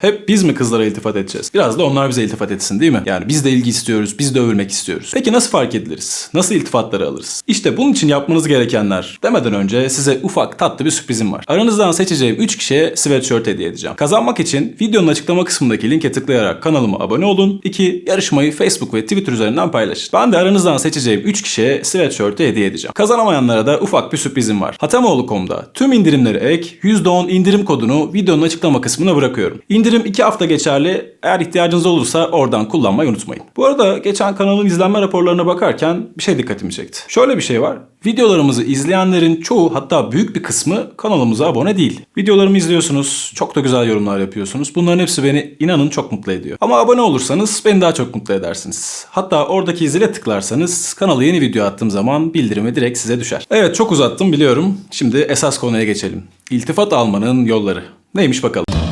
Hep biz mi kızlara iltifat edeceğiz? Biraz da onlar bize iltifat etsin değil mi? Yani biz de ilgi istiyoruz, biz de övülmek istiyoruz. Peki nasıl fark ediliriz? Nasıl iltifatları alırız? İşte bunun için yapmanız gerekenler demeden önce size ufak tatlı bir sürprizim var. Aranızdan seçeceğim 3 kişiye sweatshirt hediye edeceğim. Kazanmak için videonun açıklama kısmındaki linke tıklayarak kanalıma abone olun. 2. Yarışmayı Facebook ve Twitter üzerinden paylaşın. Ben de aranızdan seçeceğim 3 kişiye sweatshirt'ü hediye edeceğim. Kazanamayanlara da ufak bir sürprizim var. Hatamoğlu.com'da tüm indirimleri ek, %10 indirim kodunu videonun açıklama kısmına bırakıyorum. İndirim 2 hafta geçerli. Eğer ihtiyacınız olursa oradan kullanmayı unutmayın. Bu arada geçen kanalın izlenme raporlarına bakarken bir şey dikkatimi çekti. Şöyle bir şey var. Videolarımızı izleyenlerin çoğu hatta büyük bir kısmı kanalımıza abone değil. Videolarımı izliyorsunuz, çok da güzel yorumlar yapıyorsunuz. Bunların hepsi beni inanın çok mutlu ediyor. Ama abone olursanız beni daha çok mutlu edersiniz. Hatta oradaki zile tıklarsanız kanala yeni video attığım zaman bildirimi direkt size düşer. Evet çok uzattım biliyorum. Şimdi esas konuya geçelim. İltifat almanın yolları. Neymiş bakalım.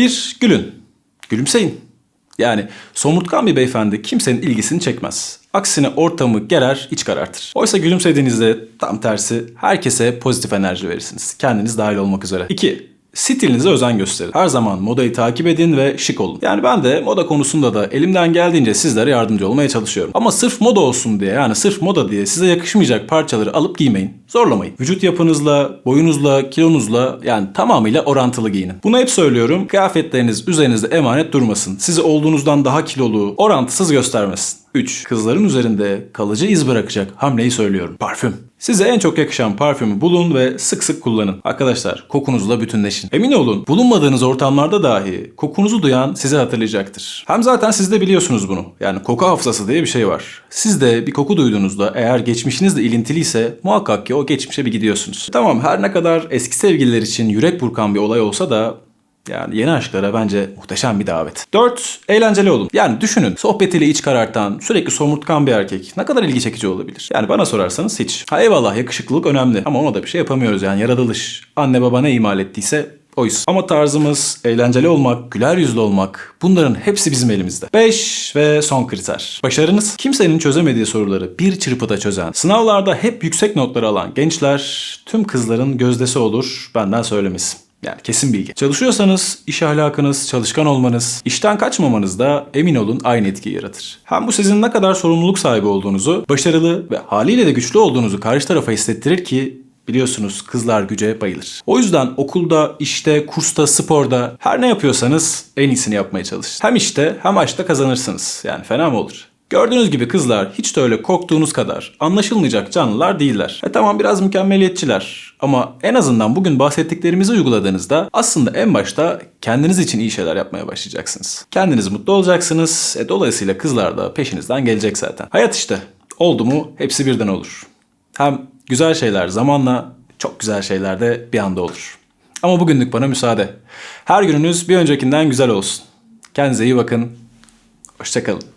Bir, gülün. Gülümseyin. Yani somurtkan bir beyefendi kimsenin ilgisini çekmez. Aksine ortamı gerer, iç karartır. Oysa gülümsediğinizde tam tersi herkese pozitif enerji verirsiniz. Kendiniz dahil olmak üzere. 2. Stilinize özen gösterin. Her zaman modayı takip edin ve şık olun. Yani ben de moda konusunda da elimden geldiğince sizlere yardımcı olmaya çalışıyorum. Ama sırf moda olsun diye yani sırf moda diye size yakışmayacak parçaları alıp giymeyin. Zorlamayın. Vücut yapınızla, boyunuzla, kilonuzla yani tamamıyla orantılı giyinin. Bunu hep söylüyorum. Kıyafetleriniz üzerinizde emanet durmasın. Sizi olduğunuzdan daha kilolu, orantısız göstermesin. 3. Kızların üzerinde kalıcı iz bırakacak hamleyi söylüyorum. Parfüm. Size en çok yakışan parfümü bulun ve sık sık kullanın. Arkadaşlar kokunuzla bütünleşin. Emin olun bulunmadığınız ortamlarda dahi kokunuzu duyan sizi hatırlayacaktır. Hem zaten siz de biliyorsunuz bunu. Yani koku hafızası diye bir şey var. Siz de bir koku duyduğunuzda eğer geçmişinizle ilintiliyse muhakkak ki o geçmişe bir gidiyorsunuz. Tamam her ne kadar eski sevgililer için yürek burkan bir olay olsa da yani yeni aşklara bence muhteşem bir davet. 4. Eğlenceli olun. Yani düşünün sohbetiyle iç karartan, sürekli somurtkan bir erkek ne kadar ilgi çekici olabilir? Yani bana sorarsanız hiç. Ha eyvallah yakışıklılık önemli ama ona da bir şey yapamıyoruz yani yaratılış. Anne baba ne imal ettiyse oyuz. Ama tarzımız, eğlenceli olmak, güler yüzlü olmak bunların hepsi bizim elimizde. 5 ve son kriter. Başarınız. Kimsenin çözemediği soruları bir çırpıda çözen, sınavlarda hep yüksek notları alan gençler tüm kızların gözdesi olur benden söylemesi. Yani kesin bilgi. Çalışıyorsanız iş ahlakınız, çalışkan olmanız, işten kaçmamanız da emin olun aynı etkiyi yaratır. Hem bu sizin ne kadar sorumluluk sahibi olduğunuzu, başarılı ve haliyle de güçlü olduğunuzu karşı tarafa hissettirir ki biliyorsunuz kızlar güce bayılır. O yüzden okulda, işte, kursta, sporda her ne yapıyorsanız en iyisini yapmaya çalışın. Hem işte hem aşkta kazanırsınız. Yani fena mı olur? Gördüğünüz gibi kızlar hiç de öyle korktuğunuz kadar anlaşılmayacak canlılar değiller. E tamam biraz mükemmeliyetçiler ama en azından bugün bahsettiklerimizi uyguladığınızda aslında en başta kendiniz için iyi şeyler yapmaya başlayacaksınız. Kendiniz mutlu olacaksınız. E dolayısıyla kızlar da peşinizden gelecek zaten. Hayat işte. Oldu mu hepsi birden olur. Hem güzel şeyler zamanla, çok güzel şeyler de bir anda olur. Ama bugünlük bana müsaade. Her gününüz bir öncekinden güzel olsun. Kendinize iyi bakın. Hoşçakalın.